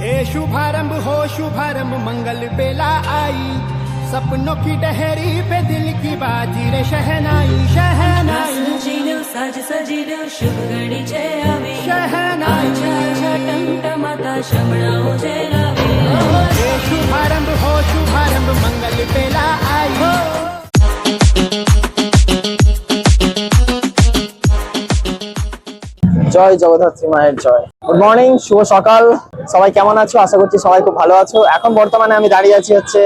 हे शुभारंभ हो शुभारंभ मंगल बेला आई। सपनों की डहरी पे दिल की बाजी रे शहनाई शहनाई। सजिलो साज सजिलो शुभ गणिचे आवे। शहनाई। आछा आछा टमटमाता शमणाओ जे लावे हे शुभारंभ हो शुभारंभ मंगल बेला आई। জয় জগদ্ধাত্রী মায়ের জয়। গুড মর্নিং শুভ সকাল। সবাই কেমন আছো? আশা করছি সবাই খুব ভালো আছো। এখন বর্তমানে আমি দাঁড়িয়ে আছি হচ্ছে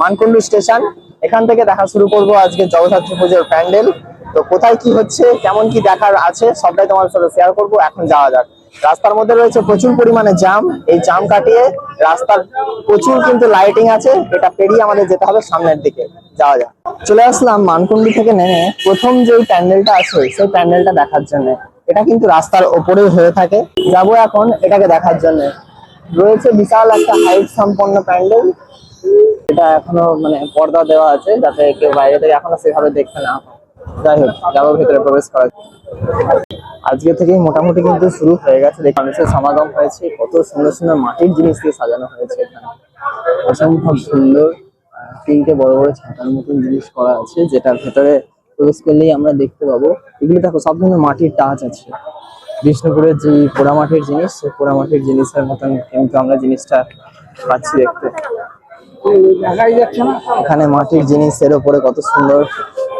মানকুণ্ডু স্টেশন। এখান থেকে দেখা শুরু করব আজকে জগদ্ধাত্রী পুজোর প্যান্ডেল। তো কোথায় কি হচ্ছে, কেমন কি দেখার আছে, সবটাই তোমার সাথে শেয়ার করব। এখন যাওয়া যাক। রাস্তার মধ্যে রয়েছে প্রচুর পরিমাণে জাম এই জাম কাটিয়ে রাস্তার প্রচুর কিন্তু লাইটিং আছে। এটা পেরিয়ে আমাদের যেতে হবে সামনের দিকে। যাওয়া যাক। চলে আসলাম মানকুণ্ডু থেকে নেমে প্রথম যে প্যান্ডেলটা আছে, সেই প্যান্ডেলটা দেখার জন্য। এটা কিন্তু রাস্তার ওপরেই হয়ে থাকে। যাব এখন এটাকে দেখার জন্য। রয়েছে বিশাল একটা হাইট সম্পন্ন প্যান্ডেল। এটা এখনও মানে পর্দা দেওয়া আছে যাতে কেউ বাইরে থেকে এখনও সেভাবে দেখতে না। যাই হোক, যাব ভেতরে প্রবেশ করা আজকে থেকেই মোটামুটি কিন্তু শুরু হয়ে গেছে। দেখে মানুষের সমাগম হয়েছে। কত সুন্দর সুন্দর মাটির জিনিস দিয়ে সাজানো হয়েছে এখানে। অসম্ভব সুন্দর তিনটে বড় বড় ছাতার মতন জিনিস করা আছে, যেটার ভেতরে প্রবেশ করলেই আমরা দেখতে পাবো। এগুলো দেখো, সব কিন্তু মাটির টাচ আছে। বিষ্ণুপুরের যে পোড়ামাটির জিনিস, সেই পোড়ামাটির জিনিসের মতন কিন্তু আমরা জিনিসটা পাচ্ছি দেখতে। এখানে মাটির জিনিসের ওপরে কত সুন্দর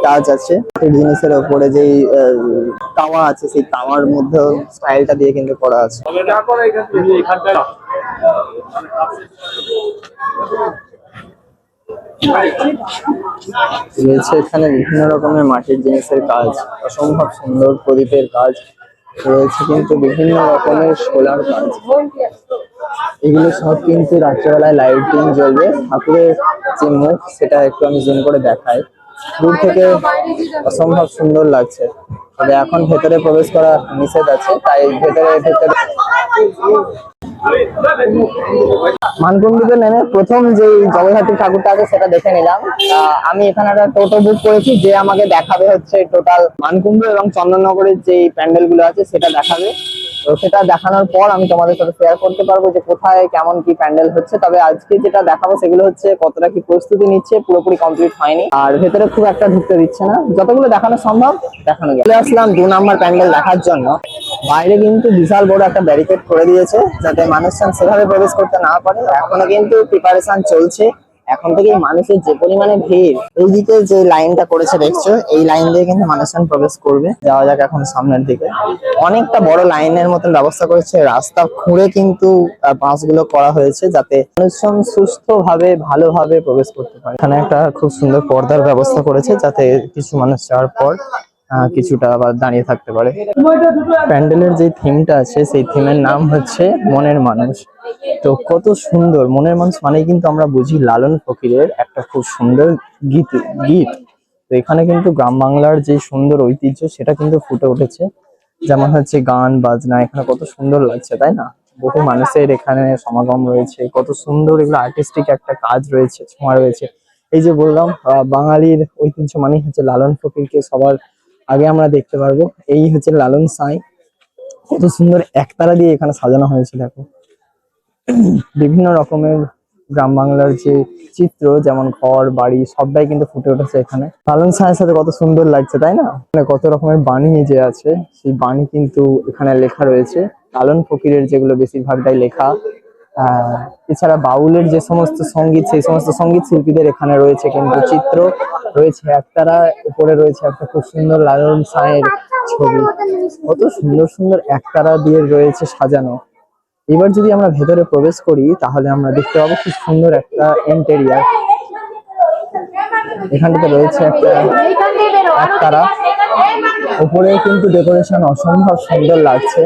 টাচ আছে। মাটির জিনিসের ওপরে যেই তাওয়া আছে, সেই তাওয়ার মধ্যে স্টাইলটা দিয়ে কিন্তু করা আছে। রয়েছে এখানে বিভিন্ন রকমের মাটির জিনিসের কাজ, অসম্ভব সুন্দর প্রদীপের কাজ রয়েছে কিন্তু বিভিন্ন রকমের সোলার কাজ। এগুলো সব কিন্তু রাত্রেবেলায় লাইটিং জ্বলবে, ঠাকুরের যে মুখ সেটা একটু আমি জুম করে দেখাই। দূর থেকে অসম্ভব সুন্দর লাগছে। তবে এখন ভেতরে প্রবেশ করা নিষেধ আছে, তাই ভেতরে ভেতরে মানকুণ্ডুতে নেমে প্রথম যে জগদ্ধাত্রী ঠাকুরটা আছে সেটা দেখে নিলাম। আমি এখানে একটা টোটো বুক করেছি, যে আমাকে দেখাবে হচ্ছে টোটাল মানকুণ্ড এবং চন্দননগরের যে প্যান্ডেলগুলো আছে সেটা দেখাবে। তো সেটা দেখানোর পর আমি তোমাদের সাথে শেয়ার করতে পারব যে কোথায় কেমন কি প্যান্ডেল হচ্ছে। তবে আজকে যেটা দেখাবো সেগুলো হচ্ছে কতটা কি প্রস্তুতি নিচ্ছে, পুরোপুরি কমপ্লিট হয়নি। আর ভেতরে খুব একটা ঢুকতে দিচ্ছে না। যতগুলো দেখানো সম্ভব, দেখানো চলে আসলাম দু নম্বর প্যান্ডেল দেখার জন্য। বাইরে কিন্তু বিশাল বড় একটা ব্যারিকেড করে দিয়েছে যাতে মানুষজন সেভাবে প্রবেশ করতে না পারে। এখনও কিন্তু প্রিপারেশন চলছে। এখন থেকে মানুষের যে পরিমাণে ভিড় এইদিকে যে লাইনটা করেছে দেখছ এই লাইন দিয়ে কিন্তু মানুষজন প্রবেশ করবে। যাওয়া যাক এখন সামনের দিকে। অনেকটা বড় লাইনের মতন ব্যবস্থা করেছে। রাস্তা খুঁড়ে কিন্তু আহ, বাঁশগুলো করা হয়েছে যাতে মানুষজন সুস্থ ভাবে ভালোভাবে প্রবেশ করতে পারে। এখানে একটা খুব সুন্দর পর্দার ব্যবস্থা করেছে যাতে কিছু মানুষ যাওয়ার পর কিছুটা আবার দাঁড়িয়ে থাকতে পারে। প্যান্ডেলের যে থিমটা আছে, সেই থিমের নাম হচ্ছে মনের মানুষ। তো কত সুন্দর, মনের মানুষ মানেই কিন্তু আমরা বুঝি লালন ফকিরের একটা খুব সুন্দর গীত গীত। তো এখানে কিন্তু গ্রাম বাংলার যে সুন্দর ঐতিহ্য, সেটা কিন্তু ফুটে উঠেছে। যেমন হচ্ছে গান, বাজনা, এখানে কত সুন্দর লাগছে, তাই না? বহু মানুষের এখানে সমাগম রয়েছে, কত সুন্দর এগুলো আর্টিস্টিক একটা কাজ রয়েছে, ছোঁয়া রয়েছে। এই যে বললাম বাঙালির ঐতিহ্য মানেই হচ্ছে লালন ফকিরকে সবার আগে আমরা দেখতে পারব। এই হচ্ছে লালন সাই। কত সুন্দর একতারা দিয়ে এখানে সাজানো হয়েছে, দেখো। বিভিন্ন রকমের গ্রাম বাংলার যে চিত্র, যেমন ঘর, বাড়ি, সবটাই কিন্তু ফুটে উঠেছে এখানে। লালন সাহের সাথে কত সুন্দর লাগছে, তাই না? এখানে কত রকমের বাণী যে আছে, সেই বাণী কিন্তু এখানে লেখা রয়েছে। লালন ফকিরের যেগুলো বেশিরভাগটাই লেখা। এছাড়া বাউলের যে সমস্ত সংগীত, সেই সমস্ত সংগীত শিল্পীদের এখানে রয়েছে কিন্তু চিত্র রয়েছে একতারা উপরে রয়েছে একটা খুব সুন্দর লালন সাঁয়ের ছবি। কত সুন্দর সুন্দর একতারা দিয়ে রয়েছে সাজানো। এবার যদি আমরা ভেতরে প্রবেশ করি, তাহলে আমরা দেখতে পাবো খুব সুন্দর একটা ইন্টেরিয়ার এখানটাতে রয়েছে একটা একতারা উপরে কিন্তু ডেকোরেশন অসম্ভব সুন্দর লাগছে।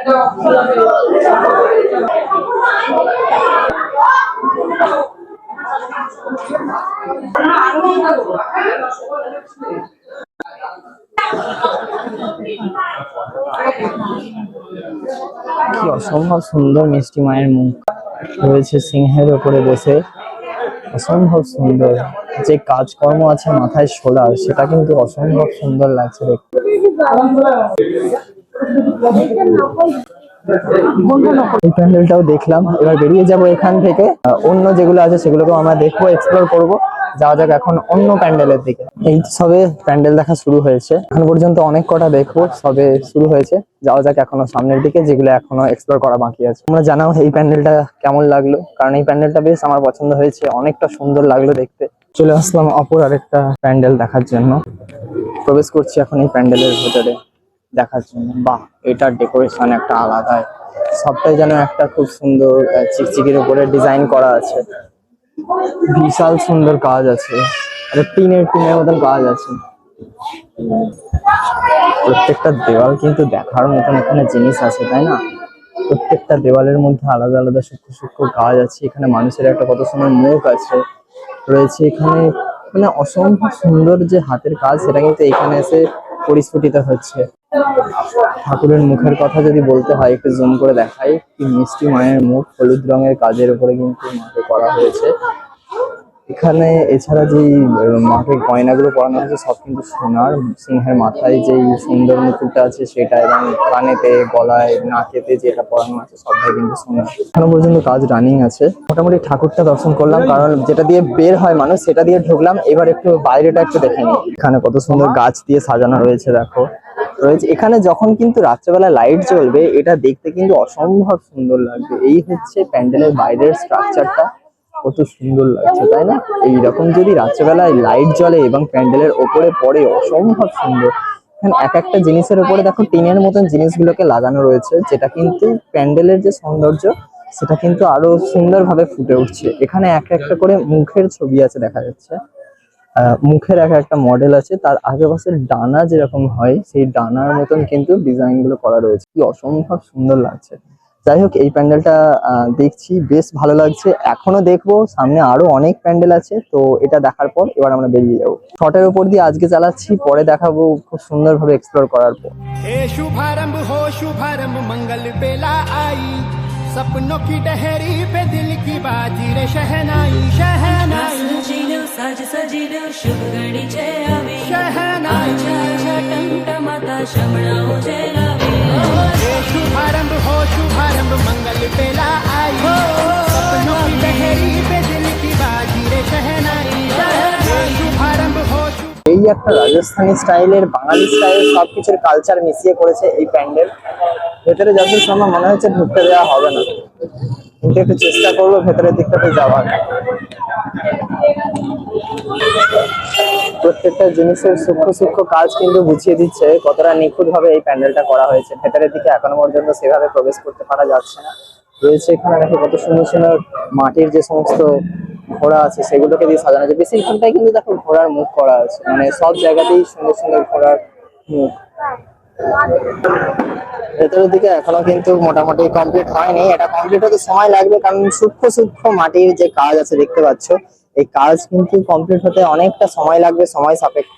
কি অসম্ভব সুন্দর মিষ্টি মায়ের মুখ। রয়েছে সিংহের ওপরে বসে। অসম্ভব সুন্দর। যে কাজকর্ম আছে মাথায় সোলার সেটা কিন্তু অসম্ভব সুন্দর লাগছে দেখতে। এই প্যান্ডেলটাও দেখলাম। এবার বেরিয়ে যাব এখান থেকে। অন্য যেগুলো আছে সেগুলোকেও আমরা দেখব এক্সপ্লোর করব। যাওয়া যাক এখন অন্য প্যান্ডেলের দিকে। এই সবে প্যান্ডেল দেখা শুরু হয়েছে। এখন পর্যন্ত অনেক কটা দেখব, সবে শুরু হয়েছে। যাওয়া যাক এখনও সামনের দিকে, যেগুলো এখনও এক্সপ্লোর করা বাকি আছে। তোমরা জানাও এই প্যান্ডেলটা কেমন লাগল? কারণ এই প্যান্ডেলটা বেশ আমার পছন্দ হয়েছে, অনেকটা সুন্দর লাগল দেখতে। চলে আসলাম অপর আরেকটা প্যান্ডেল দেখার জন্য। প্রবেশ করছি এখন এই প্যান্ডেলের ভেতরে। দেখার জন্য। বাহ, এটার ডেকোরেশন একটা আলাদাই। সবটাই যেন একটা খুব সুন্দর চিকচিকির উপরে ডিজাইন করা আছে। বিশাল সুন্দর কাজ আছে। টিনের টিনের মতন কাজ আছে। প্রত্যেকটা দেওয়াল কিন্তু দেখার মতন এখানে জিনিস আছে, তাই না? প্রত্যেকটা দেওয়ালের মধ্যে আলাদা আলাদা সূক্ষ্ম সূক্ষ্ম কাজ আছে। এখানে মানুষের একটা কত সুন্দর মুখ আছে। রয়েছে এখানে মানে অসম্ভব সুন্দর যে হাতের কাজ, সেটা কিন্তু এখানে এসে পরিস্ফুটিত হচ্ছে। ঠাকুরের মুখের কথা যদি বলতে হয়, একটু জুম করে দেখাই। কি মিষ্টি মায়ের মুখ, হলুদ রঙের কাজের উপরে কিন্তু মাকে করা হয়েছে। এখানে এছাড়া যে মাকে গয়নাগুলো পরানো হয়েছে, সব কিন্তু সোনার, সিংহের মাথায় যেই সুন্দর মুকুটটা আছে সেটা এবং কানেতে, গলায়, নাকেতে যেটা পরানো আছে, সবটাই কিন্তু সোনার। এখনও পর্যন্ত কাজ রানিং আছে। মোটামুটি ঠাকুরটা দর্শন করলাম, কারণ যেটা দিয়ে বের হয় মানুষ, সেটা দিয়ে ঢুকলাম। এবার একটু বাইরেটা একটু দেখে নিই। এখানে কত সুন্দর গাছ দিয়ে সাজানো রয়েছে, দেখো। রয়েছে, এখানে যখন কিন্তু রাত্রেবেলা লাইট জ্বলবে, এটা দেখতে কিন্তু অসম্ভব সুন্দর লাগবে। এই হচ্ছে প্যান্ডেলের বাইরের স্ট্রাকচারটা কত সুন্দর লাগছে, তাই না? এইরকম যদি রাত্রেবেলায় লাইট জ্বলে এবং প্যান্ডেলের ওপরে পড়ে, অসম্ভব সুন্দর। এখানে এক একটা জিনিসের উপরে দেখো টিনের মতন জিনিসগুলোকে লাগানো রয়েছে, যেটা কিন্তু প্যান্ডেলের যে সৌন্দর্য, সেটা কিন্তু আরও সুন্দরভাবে ফুটে উঠছে। এখানে এক একটা করে মুখের ছবি আছে দেখা যাচ্ছে। মুখের এক একটা মডেল আছে, তার আশেপাশের ডানা যেরকম হয়, সেই ডানার মতন কিন্তু ডিজাইনগুলো করা রয়েছে। কি অসম্ভব সুন্দর লাগছে। যাই হোক, এই প্যান্ডেলটা দেখছি, বেশ ভালো লাগছে। এখনও দেখব, সামনে আরও অনেক প্যান্ডেল আছে, তো এটা দেখার পর এবার আমরা বেরিয়ে যাব। শটের উপর দিয়ে আজকে চালাচ্ছি, পরে দেখাবো খুব সুন্দরভাবে এক্সপ্লোর করার পর। শুভারম্ভ, হো শুভারম্ভ, মঙ্গল বেলা আই। सपनों की डहरी पे दिल की बाजी रे शहनाई शहनाई। साज शुभ आवे टमटमाता शमणाओ शुभारंभ हो शुभारंभ मंगल बेला आई। हो सपनों की डहरी पे दिल की बाजी रे शहनाई। शुभारंभ हो এই একটা রাজস্থানি স্টাইলের, বাঙালি স্টাইল সবকিছুর কালচার মিশিয়ে করেছে এই প্যান্ডেল। ভেতরে যতদূর সময় মনে হচ্ছে ঢুকতে দেওয়া হবে না। কিন্তু একটু চেষ্টা করব ভেতরের দিকটাতে যাওয়ার। প্রত্যেকটা জিনিসের সূক্ষ্ম সূক্ষ্ম কাজ কিন্তু বুঝিয়ে দিচ্ছে, কতটা নিখুঁত ভাবে এই প্যান্ডেলটা করা হয়েছে। ভেতরের দিকে এখনও পর্যন্ত সেভাবে প্রবেশ করতে পারা যাচ্ছে না। রয়েছে এখানে দেখো কত সুন্দর সুন্দর মাটির যে সমস্ত ঘোড়া আছে, সেগুলোকে দিয়ে সাজানো আছে বেশিরভাগটাই কিন্তু দেখো ঘোড়ার মুখ করা আছে মানে সব জায়গাতেই সুন্দর সুন্দর ঘোড়ার মুখ। ভেতরের দিকে এখনও কিন্তু মোটামুটি কমপ্লিট হয়নি। এটা কমপ্লিট হতে সময় লাগবে, কারণ সূক্ষ্ম সূক্ষ্ম মাটির যে কাজ আছে, দেখতে পাচ্ছ, এই কাজ কিন্তু কমপ্লিট হতে অনেকটা সময় লাগবে, সময় সাপেক্ষ।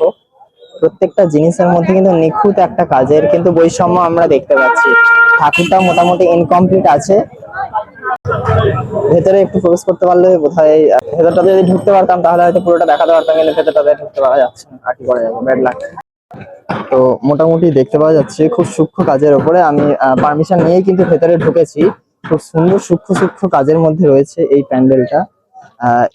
প্রত্যেকটা জিনিসের মধ্যে কিন্তু নিখুঁত একটা কাজের কিন্তু বৈষম্য আমরা দেখতে পাচ্ছি। ঠাকুরটা মোটামুটি ইনকমপ্লিট আছে। ভেতরে একটু প্রবেশ করতে পারলে বোধহয় ভেতরটাতে যদি ঢুকতে পারতাম, তাহলে হয়তো পুরোটা দেখাতে পারতাম কিন্তু ভেতরটাতে ঢুকতে পারা যাচ্ছে না। আর কি করা যাবে? তো মোটামুটি দেখতে পাওয়া যাচ্ছে, খুব সূক্ষ্ম কাজের উপরে আমি পারমিশন নিয়েই কিন্তু ভেতরে ঢুকেছি। খুব সুন্দর, সূক্ষ্ম সূক্ষ্ম কাজের মধ্যে রয়েছে এই প্যান্ডেলটা।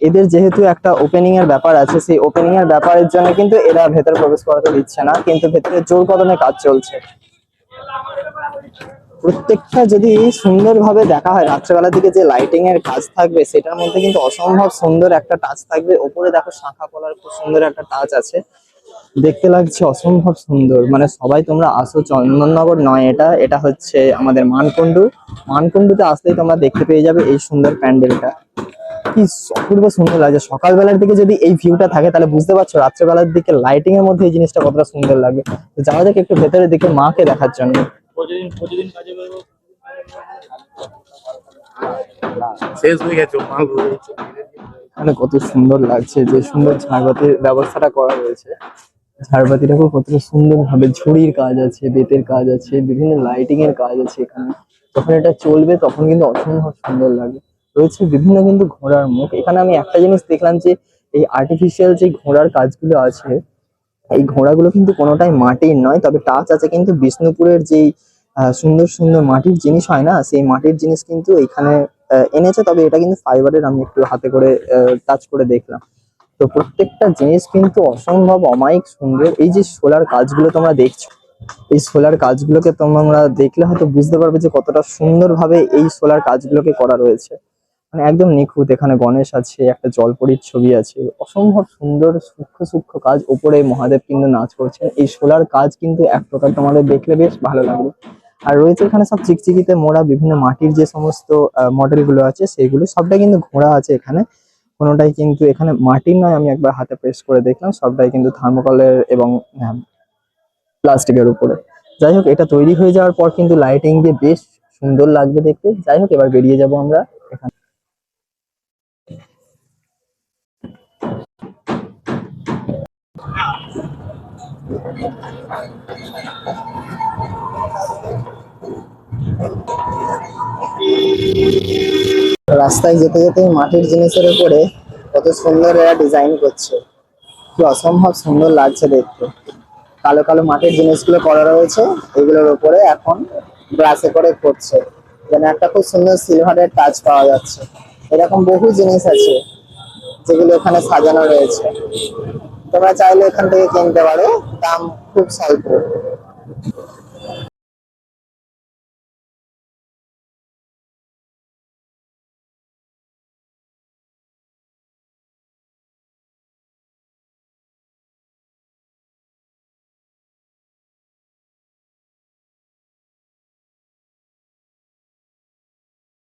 এদের যেহেতু একটা ওপেনিং এর ব্যাপার আছে, সেই ওপেনিং এর ব্যাপারের জন্য কিন্তু এরা ভেতরে প্রবেশ করাতে দিচ্ছে না, কিন্তু ভেতরে জোর কদমে কাজ চলছে। প্রত্যেকটা যদি সুন্দরভাবে দেখা হয়, রাত্রেবেলার দিকে যে লাইটিং এর কাজ থাকবে, সেটার মধ্যে কিন্তু অসম্ভব সুন্দর একটা টাচ থাকবে। ওপরে দেখো শাখা পলার খুব সুন্দর একটা টাচ আছে। দেখতে লাগছে অসম্ভব সুন্দর। মানে সবাই তোমরা আসো, চন্দননগর নয় এটা এটা হচ্ছে আমাদের মানকুণ্ডু। মানকুণ্ডুতে আসলেই তোমরা দেখতে পেয়ে যাবে এই সুন্দর প্যান্ডেলটা। কি অপূর্ব সুন্দর লাগছে। সকালবেলার দিকে যদি এই ভিউটা থাকে, তাহলে বুঝতে পারছ রাত্রেবেলার দিকে লাইটিং এর মধ্যে এই জিনিসটা কতটা সুন্দর লাগবে। যাওয়া যাক একটু ভেতরের দিকে মাকে দেখার জন্য। শেষ হয়ে গেছে মাল হয়ে মানে কত সুন্দর লাগছে যে সুন্দর ঝাড়বাতির ব্যবস্থাটা করা রয়েছে ঝাড়বাতিটাকেও কতটা সুন্দর ভাবে ঝুড়ির কাজ আছে বেতের কাজ আছে বিভিন্ন লাইটিং এর কাজ আছে এখানে। যখন এটা চলবে তখন কিন্তু অসম্ভব সুন্দর লাগে রয়েছে বিভিন্ন কিন্তু ঘোড়ার মুখ। এখানে আমি একটা জিনিস দেখলাম যে এই আর্টিফিশিয়াল যে ঘোড়ার কাজগুলো আছে এই ঘোড়াগুলো কিন্তু কোনোটাই মাটির নয় তবে টাচ আছে কিন্তু বিষ্ণুপুরের যেই সুন্দর সুন্দর মাটির জিনিস হয় না সেই মাটির জিনিস কিন্তু আহ, এনেছে তবে এটা কিন্তু ফাইবারের আমি একটু হাতে করে টাচ করে দেখলাম। তো প্রত্যেকটা জিনিস কিন্তু অসম্ভব অমায়িক সুন্দর। এই যে সোলার কাজগুলো তোমরা দেখছ এই সোলার কাজগুলোকে তোমরা দেখলে হয়তো বুঝতে পারবে যে কতটা সুন্দরভাবে এই সোলার কাজগুলোকে করা রয়েছে। মানে একদম নিখুঁত। এখানে গণেশ আছে, একটা জলপরীর ছবি আছে। অসম্ভব সুন্দর, সূক্ষ্ম সূক্ষ্ম কাজ। ওপরে মহাদেব কিন্তু নাচ করছেন। এই সোলার কাজ কিন্তু এক প্রকার তোমাদের দেখলে বেশ ভালো লাগবে। আর রয়েছে এখানে সব চিকচিকিতে মোড়া, বিভিন্ন মাটির যে সমস্ত মডেলগুলো আছে সেগুলো সবটাই কিন্তু ঘোড়া আছে এখানে। কোনোটাই কিন্তু এখানে মাটির নয়, আমি একবার হাতে প্রেস করে দেখলাম, সবটাই কিন্তু থার্মোকলের এবং প্লাস্টিকের উপরে। যাই হোক, এটা তৈরি হয়ে যাওয়ার পর কিন্তু লাইটিং দিয়ে বেশ সুন্দর লাগবে দেখতে। যাই হোক, এবার বেরিয়ে যাব আমরা এখান রাস্তায় যেতে যেতে মাটির জিনিসের উপরে কত সুন্দর এরা ডিজাইন করছে। কি অসম্ভব সুন্দর লাগছে দেখতে। কালো কালো মাটির জিনিসগুলো করা রয়েছে, এগুলোর উপরে এখন গ্লাসে করে করছে। যেন একটা খুব সুন্দর সিলভারের টাচ পাওয়া যাচ্ছে। এরকম বহু জিনিস আছে, যেগুলো এখানে সাজানো রয়েছে। তোমরা চাইলে এখান থেকে কিনতে পারো। দাম খুব স্বল্প।